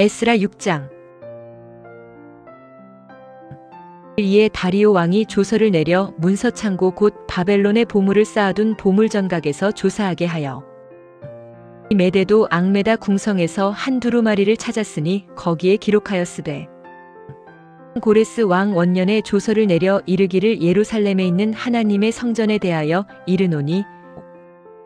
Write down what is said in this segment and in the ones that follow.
에스라 6장. 이에 다리오 왕이 조서를 내려 문서창고 곧 바벨론의 보물을 쌓아둔 보물전각에서 조사하게 하여 이 메대도 앙메다 궁성에서 한 두루마리를 찾았으니 거기에 기록하였으되 고레스 왕 원년에 조서를 내려 이르기를 예루살렘에 있는 하나님의 성전에 대하여 이르노니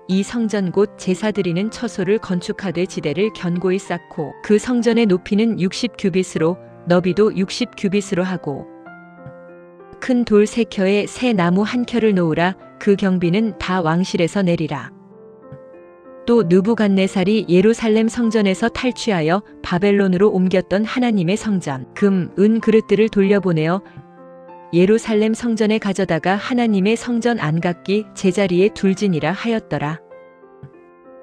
이 성전 곧 제사 드리는 처소를 건축하되 지대를 견고히 쌓고 그 성전의 높이는 60 규빗으로 너비도 60 규빗으로 하고 큰 돌 세 켜에 새 나무 한 켜를 놓으라 그 경비는 다 왕실에서 내리라. 또 느부갓네살이 예루살렘 성전에서 탈취하여 바벨론으로 옮겼던 하나님의 성전 금, 은 그릇들을 돌려보내어 예루살렘 성전에 가져다가 하나님의 성전 안각기 제자리에 둘지니라 하였더라.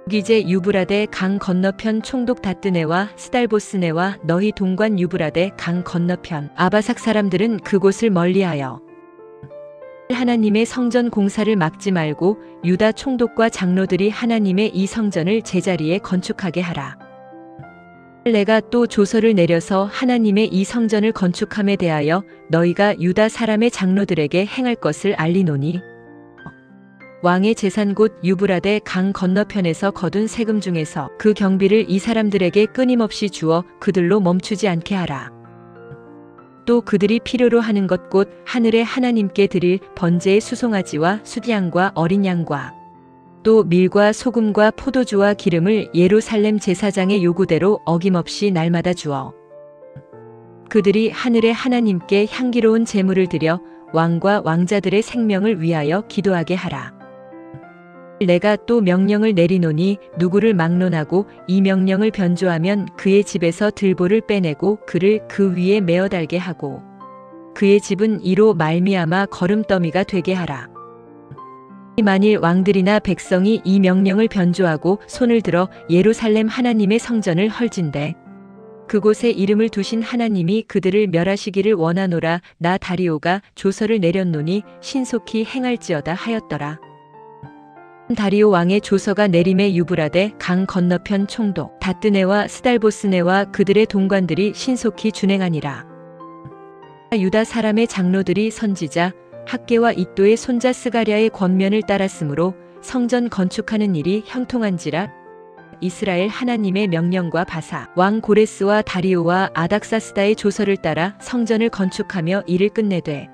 이제 유브라데 강 건너편 총독 다뜨네와 스달보스네와 너희 동관 유브라데 강 건너편 아바삭 사람들은 그곳을 멀리하여 하나님의 성전 공사를 막지 말고 유다 총독과 장로들이 하나님의 이 성전을 제자리에 건축하게 하라. 내가 또 조서를 내려서 하나님의 이 성전을 건축함에 대하여 너희가 유다 사람의 장로들에게 행할 것을 알리노니 왕의 재산 곧 유브라데 강 건너편에서 거둔 세금 중에서 그 경비를 이 사람들에게 끊임없이 주어 그들로 멈추지 않게 하라. 또 그들이 필요로 하는 것 곧 하늘의 하나님께 드릴 번제의 수송아지와 수양과 어린 양과 또 밀과 소금과 포도주와 기름을 예루살렘 제사장의 요구대로 어김없이 날마다 주어 그들이 하늘의 하나님께 향기로운 제물을 드려 왕과 왕자들의 생명을 위하여 기도하게 하라. 내가 또 명령을 내리노니 누구를 막론하고 이 명령을 변조하면 그의 집에서 들보를 빼내고 그를 그 위에 메어 달게 하고 그의 집은 이로 말미암아 걸음더미가 되게 하라. 만일 왕들이나 백성이 이 명령을 변조하고 손을 들어 예루살렘 하나님의 성전을 헐진대 그곳에 이름을 두신 하나님이 그들을 멸하시기를 원하노라 나 다리오가 조서를 내렸노니 신속히 행할지어다 하였더라. 다리오 왕의 조서가 내림의 유브라데 강 건너편 총독 다뜨네와 스달보스네와 그들의 동관들이 신속히 준행하니라. 유다 사람의 장로들이 선지자 학계와 이또의 손자 스가랴의 권면을 따랐으므로 성전 건축하는 일이 형통한지라 이스라엘 하나님의 명령과 바사 왕 고레스와 다리오와 아닥사스다의 조서를 따라 성전을 건축하며 일을 끝내되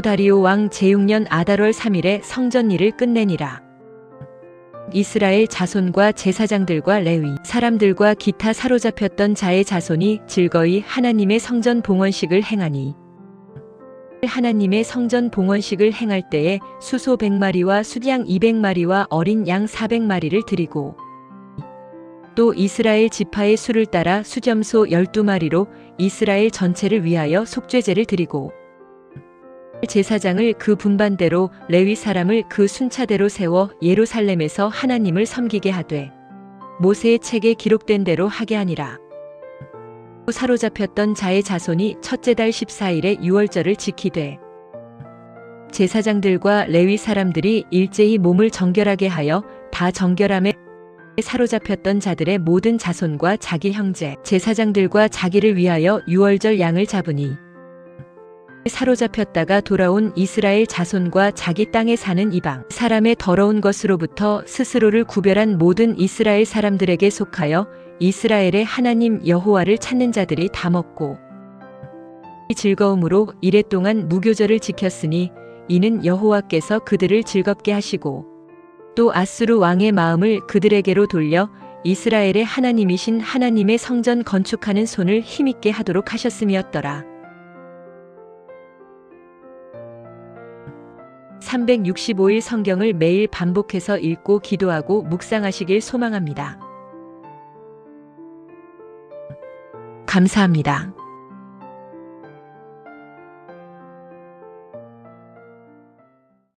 다리오 왕 제6년 아달월 3일에 성전 일을 끝내니라. 이스라엘 자손과 제사장들과 레위 사람들과 기타 사로잡혔던 자의 자손이 즐거이 하나님의 성전 봉헌식을 행하니 하나님의 성전 봉헌식을 행할 때에 수소 100마리와 수양 200마리와 어린 양 400마리를 드리고 또 이스라엘 지파의 수를 따라 수점소 12마리로 이스라엘 전체를 위하여 속죄제를 드리고 제사장을 그 분반대로 레위 사람을 그 순차대로 세워 예루살렘에서 하나님을 섬기게 하되 모세의 책에 기록된 대로 하게 하니라. 사로잡혔던 자의 자손이 첫째 달 14일에 유월절을 지키되 제사장들과 레위 사람들이 일제히 몸을 정결하게 하여 다 정결함에 사로잡혔던 자들의 모든 자손과 자기 형제 제사장들과 자기를 위하여 유월절 양을 잡으니 사로잡혔다가 돌아온 이스라엘 자손과 자기 땅에 사는 이방 사람의 더러운 것으로부터 스스로를 구별한 모든 이스라엘 사람들에게 속하여 이스라엘의 하나님 여호와를 찾는 자들이 다 먹고 이 즐거움으로 이래 동안 무교절을 지켰으니 이는 여호와께서 그들을 즐겁게 하시고 또 아수르 왕의 마음을 그들에게로 돌려 이스라엘의 하나님이신 하나님의 성전 건축하는 손을 힘있게 하도록 하셨음이었더라. 365일 성경을 매일 반복해서 읽고 기도하고 묵상하시길 소망합니다. 감사합니다.